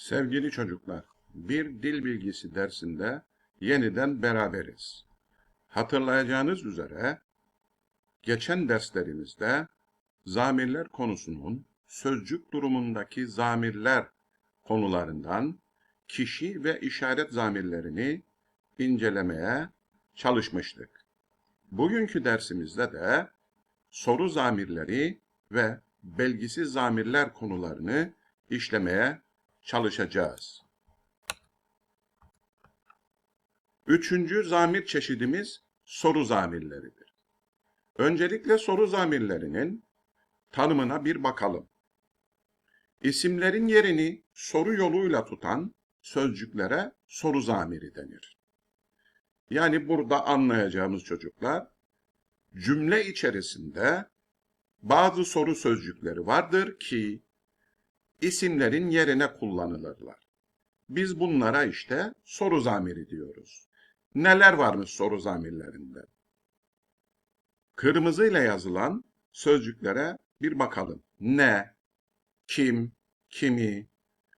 Sevgili çocuklar, bir dil bilgisi dersinde yeniden beraberiz. Hatırlayacağınız üzere geçen derslerimizde zamirler konusunun sözcük durumundaki zamirler konularından kişi ve işaret zamirlerini incelemeye çalışmıştık. Bugünkü dersimizde de soru zamirleri ve belgisiz zamirler konularını işlemeye çalışacağız. Üçüncü zamir çeşidimiz soru zamirleridir. Öncelikle soru zamirlerinin tanımına bir bakalım. İsimlerin yerini soru yoluyla tutan sözcüklere soru zamiri denir. Yani burada anlayacağımız çocuklar cümle içerisinde bazı soru sözcükleri vardır ki isimlerin yerine kullanılırlar. Biz bunlara işte soru zamiri diyoruz. Neler varmış soru zamirlerinde? Kırmızıyla yazılan sözcüklere bir bakalım. Ne, kim, kimi,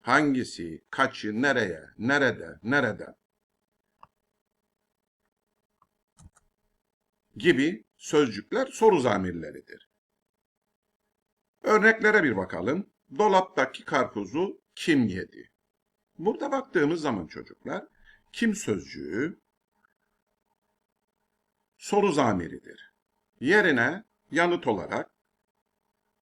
hangisi, kaçı, nereye, nerede, nerede gibi sözcükler soru zamirleridir. Örneklere bir bakalım. Dolaptaki karpuzu kim yedi? Burada baktığımız zaman çocuklar kim sözcüğü soru zamiridir. Yerine yanıt olarak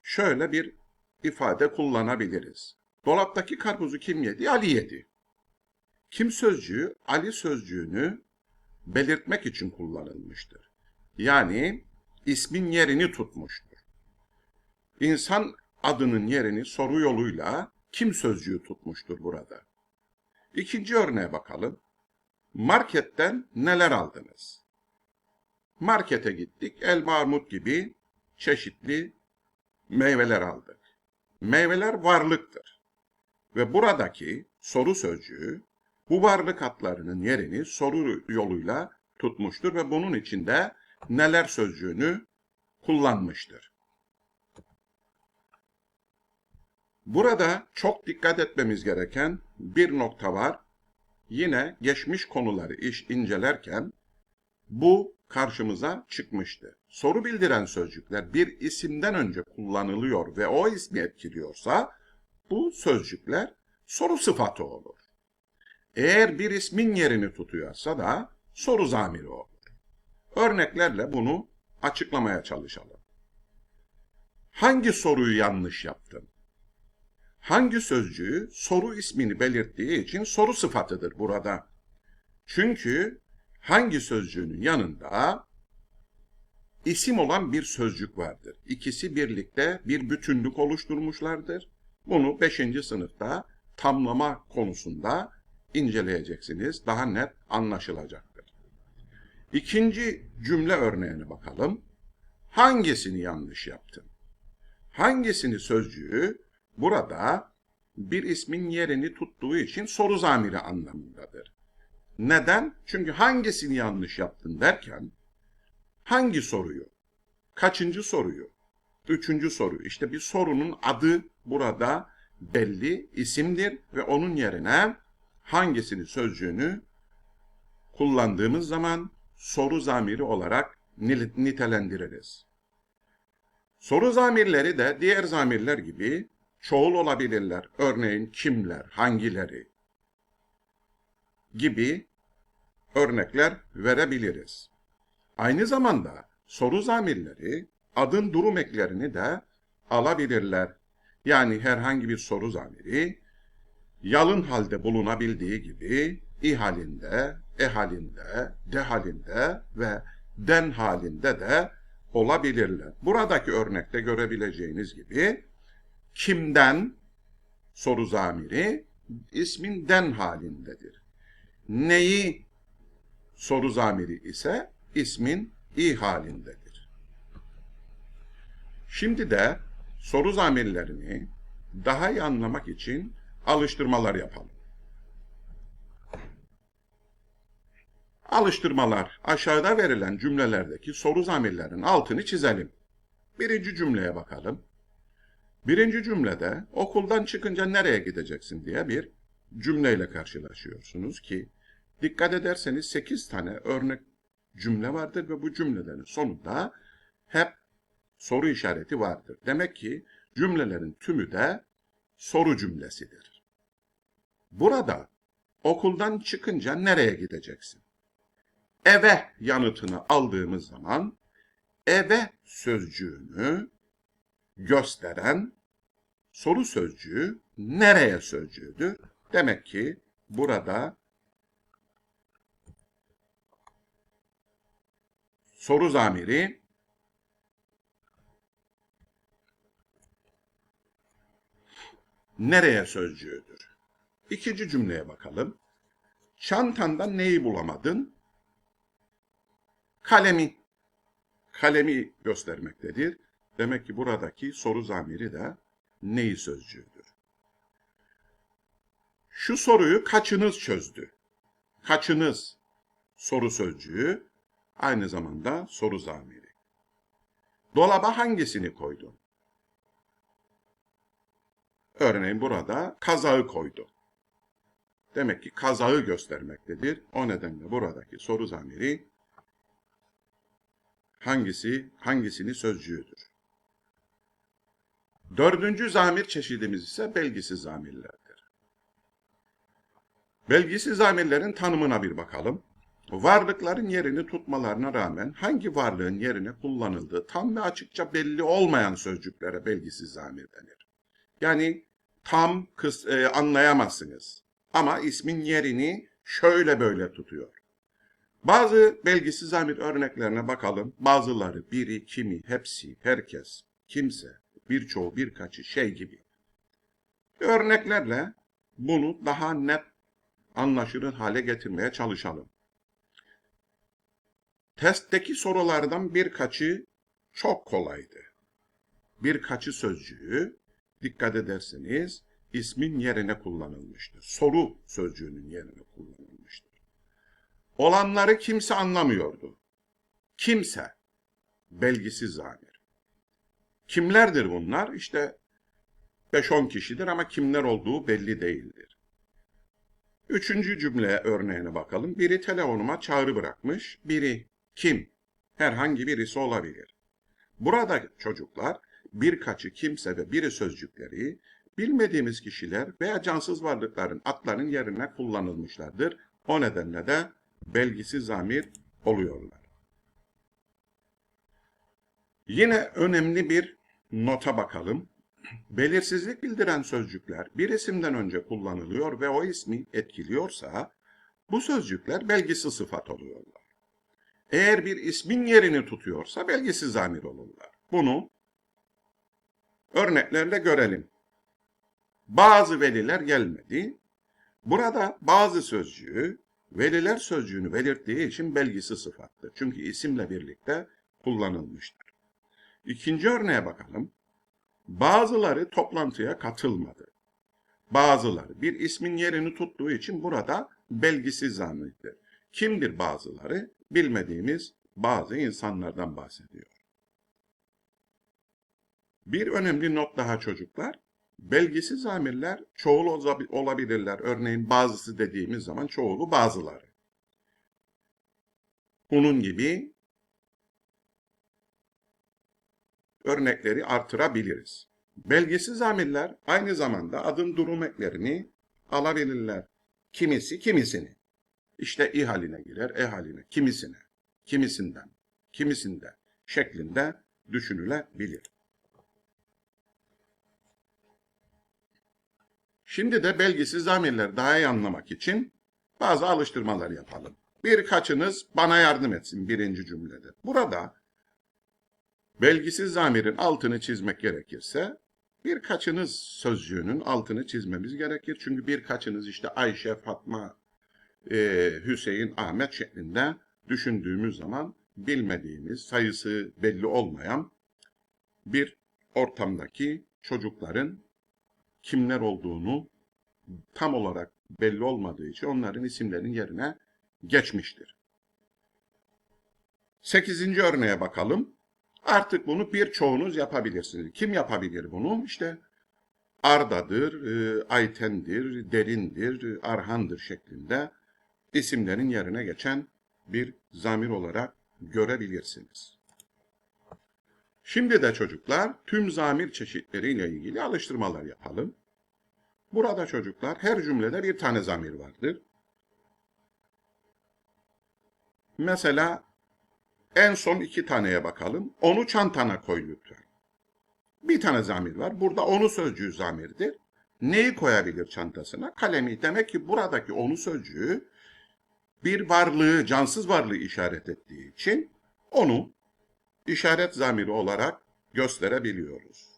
şöyle bir ifade kullanabiliriz. Dolaptaki karpuzu kim yedi? Ali yedi. Kim sözcüğü Ali sözcüğünü belirtmek için kullanılmıştır. Yani ismin yerini tutmuştur. İnsan adının yerini soru yoluyla kim sözcüğü tutmuştur burada. İkinci örneğe bakalım. Marketten neler aldınız? Markete gittik, elma armut gibi çeşitli meyveler aldık. Meyveler varlıktır. Ve buradaki soru sözcüğü bu varlık hatlarının yerini soru yoluyla tutmuştur ve bunun içinde neler sözcüğünü kullanmıştır. Burada çok dikkat etmemiz gereken bir nokta var. Yine geçmiş konuları iş incelerken bu karşımıza çıkmıştı. Soru bildiren sözcükler bir isimden önce kullanılıyor ve o ismi etkiliyorsa bu sözcükler soru sıfatı olur. Eğer bir ismin yerini tutuyorsa da soru zamiri olur. Örneklerle bunu açıklamaya çalışalım. Hangi soruyu yanlış yaptın? Hangi sözcüğü soru ismini belirttiği için soru sıfatıdır burada. Çünkü hangi sözcüğünün yanında isim olan bir sözcük vardır. İkisi birlikte bir bütünlük oluşturmuşlardır. Bunu 5. sınıfta tamlama konusunda inceleyeceksiniz. Daha net anlaşılacaktır. İkinci cümle örneğine bakalım. Hangisini yanlış yaptın? Hangisini sözcüğü burada bir ismin yerini tuttuğu için soru zamiri anlamındadır. Neden? Çünkü hangisini yanlış yaptın derken hangi soruyu, kaçıncı soruyu, üçüncü soruyu işte bir sorunun adı burada belli isimdir ve onun yerine hangisini sözcüğünü kullandığımız zaman soru zamiri olarak nitelendiririz. Soru zamirleri de diğer zamirler gibi çoğul olabilirler. Örneğin kimler, hangileri gibi örnekler verebiliriz. Aynı zamanda soru zamirleri adın durum eklerini de alabilirler. Yani herhangi bir soru zamiri yalın halde bulunabildiği gibi i halinde, e halinde, de halinde ve den halinde de olabilirler. Buradaki örnekte görebileceğiniz gibi kimden soru zamiri ismin den halindedir. Neyi soru zamiri ise ismin i halindedir. Şimdi de soru zamirlerini daha iyi anlamak için alıştırmalar yapalım. Alıştırmalar aşağıda verilen cümlelerdeki soru zamirlerin altını çizelim. Birinci cümleye bakalım. Birinci cümlede okuldan çıkınca nereye gideceksin diye bir cümleyle karşılaşıyorsunuz ki dikkat ederseniz 8 tane örnek cümle vardır ve bu cümlelerin sonunda hep soru işareti vardır. Demek ki cümlelerin tümü de soru cümlesidir. Burada okuldan çıkınca nereye gideceksin? Eve yanıtını aldığımız zaman eve sözcüğünü gösteren soru sözcüğü nereye sözcüğüdür? Demek ki burada soru zamiri nereye sözcüğüdür? İkinci cümleye bakalım. Çantanda neyi bulamadın? Kalemi. Kalemi göstermektedir. Demek ki buradaki soru zamiri de neyi sözcüğüdür. Şu soruyu kaçınız çözdü? Kaçınız soru sözcüğü aynı zamanda soru zamiri. Dolaba hangisini koydun? Örneğin burada kazağı koydu. Demek ki kazağı göstermektedir. O nedenle buradaki soru zamiri hangisi hangisini sözcüğüdür. Dördüncü zamir çeşidimiz ise belgisiz zamirlerdir. Belgisiz zamirlerin tanımına bir bakalım. Varlıkların yerini tutmalarına rağmen hangi varlığın yerine kullanıldığı tam ve açıkça belli olmayan sözcüklere belgisiz zamir denir. Yani tam kıs, e, anlayamazsınız. Ama ismin yerini şöyle böyle tutuyor. Bazı belgisiz zamir örneklerine bakalım. Bazıları biri, kimi, hepsi, herkes, kimse, birçoğu, birkaçı, şey gibi. Örneklerle bunu daha net anlaşılır hale getirmeye çalışalım. Testteki sorulardan birkaçı çok kolaydı. Birkaçı sözcüğü dikkat ederseniz ismin yerine kullanılmıştır. Soru sözcüğünün yerine kullanılmıştır. Olanları kimse anlamıyordu. Kimse. Belgisiz zamir. Kimlerdir bunlar? İşte 5-10 kişidir ama kimler olduğu belli değildir. Üçüncü cümle örneğine bakalım. Biri telefonuma çağrı bırakmış. Biri kim? Herhangi birisi olabilir. Burada çocuklar birkaçı kimse ve biri sözcükleri bilmediğimiz kişiler veya cansız varlıkların adlarının yerine kullanılmışlardır. O nedenle de belgisiz zamir oluyorlar. Yine önemli bir nota bakalım. Belirsizlik bildiren sözcükler bir isimden önce kullanılıyor ve o ismi etkiliyorsa bu sözcükler belgisiz sıfat oluyorlar. Eğer bir ismin yerini tutuyorsa belgisiz zamir olurlar. Bunu örneklerle görelim. Bazı veliler gelmedi. Burada bazı sözcüğü veliler sözcüğünü belirttiği için belgisi sıfattır. Çünkü isimle birlikte kullanılmıştır. İkinci örneğe bakalım. Bazıları toplantıya katılmadı. Bazıları bir ismin yerini tuttuğu için burada belgisiz zamirdir. Kimdir bazıları? Bilmediğimiz bazı insanlardan bahsediyor. Bir önemli not daha çocuklar. Belgisiz zamirler çoğul olabilirler. Örneğin bazısı dediğimiz zaman çoğulu bazıları. Bunun gibi örnekleri artırabiliriz. Belgesiz zamirler aynı zamanda adın durum eklerini alabilirler. Kimisi kimisini. İşte i haline girer, e haline, kimisine, kimisinden, kimisinde şeklinde düşünülebilir. Şimdi de belgisiz zamirleri daha iyi anlamak için bazı alıştırmalar yapalım. Birkaçınız bana yardım etsin birinci cümlede. Burada belgisiz zamirin altını çizmek gerekirse birkaçınız sözcüğünün altını çizmemiz gerekir. Çünkü birkaçınız işte Ayşe, Fatma, e, Hüseyin, Ahmet şeklinde düşündüğümüz zaman bilmediğimiz, sayısı belli olmayan bir ortamdaki çocukların kimler olduğunu tam olarak belli olmadığı için onların isimlerinin yerine geçmiştir. Sekizinci örneğe bakalım. Artık bunu birçoğunuz yapabilirsiniz. Kim yapabilir bunu? İşte Arda'dır, e, Ayten'dir, Derin'dir, Arhan'dır şeklinde isimlerin yerine geçen bir zamir olarak görebilirsiniz. Şimdi de çocuklar tüm zamir çeşitleriyle ilgili alıştırmalar yapalım. Burada çocuklar her cümlede bir tane zamir vardır. Mesela en son iki taneye bakalım. Onu çantana koy lütfen. Bir tane zamir var. Burada onu sözcüğü zamirdir. Neyi koyabilir çantasına? Kalemi. Demek ki buradaki onu sözcüğü bir varlığı, cansız varlığı işaret ettiği için onu işaret zamiri olarak gösterebiliyoruz.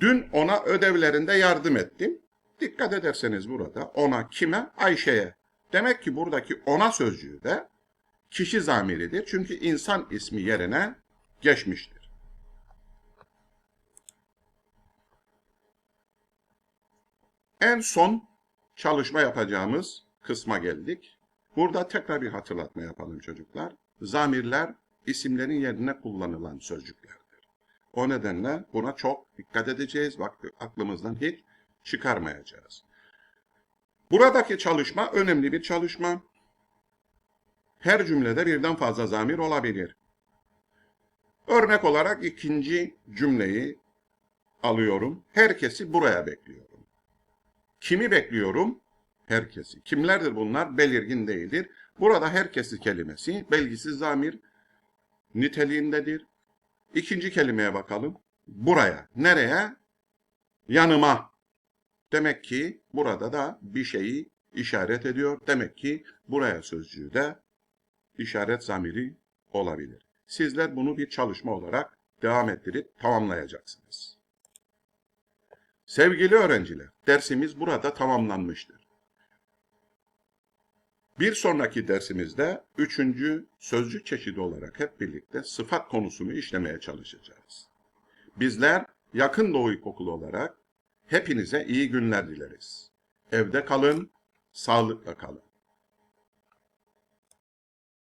Dün ona ödevlerinde yardım ettim. Dikkat ederseniz burada ona kime? Ayşe'ye. Demek ki buradaki ona sözcüğü de kişi zamiridir. Çünkü insan ismi yerine geçmiştir. En son çalışma yapacağımız kısma geldik. Burada tekrar bir hatırlatma yapalım çocuklar. Zamirler isimlerin yerine kullanılan sözcüklerdir. O nedenle buna çok dikkat edeceğiz. Bak aklımızdan hiç çıkarmayacağız. Buradaki çalışma önemli bir çalışma. Her cümlede birden fazla zamir olabilir. Örnek olarak ikinci cümleyi alıyorum. Herkesi buraya bekliyorum. Kimi bekliyorum? Herkesi. Kimlerdir bunlar? Belirgin değildir. Burada herkesi kelimesi belgisiz zamir niteliğindedir. İkinci kelimeye bakalım. Buraya. Nereye? Yanıma. Demek ki burada da bir şeyi işaret ediyor. Demek ki buraya sözcüğü de işaret zamiri olabilir. Sizler bunu bir çalışma olarak devam ettirip tamamlayacaksınız. Sevgili öğrenciler, dersimiz burada tamamlanmıştır. Bir sonraki dersimizde üçüncü sözcük çeşidi olarak hep birlikte sıfat konusunu işlemeye çalışacağız. Bizler Yakın Doğu İlkokulu olarak hepinize iyi günler dileriz. Evde kalın, sağlıkla kalın.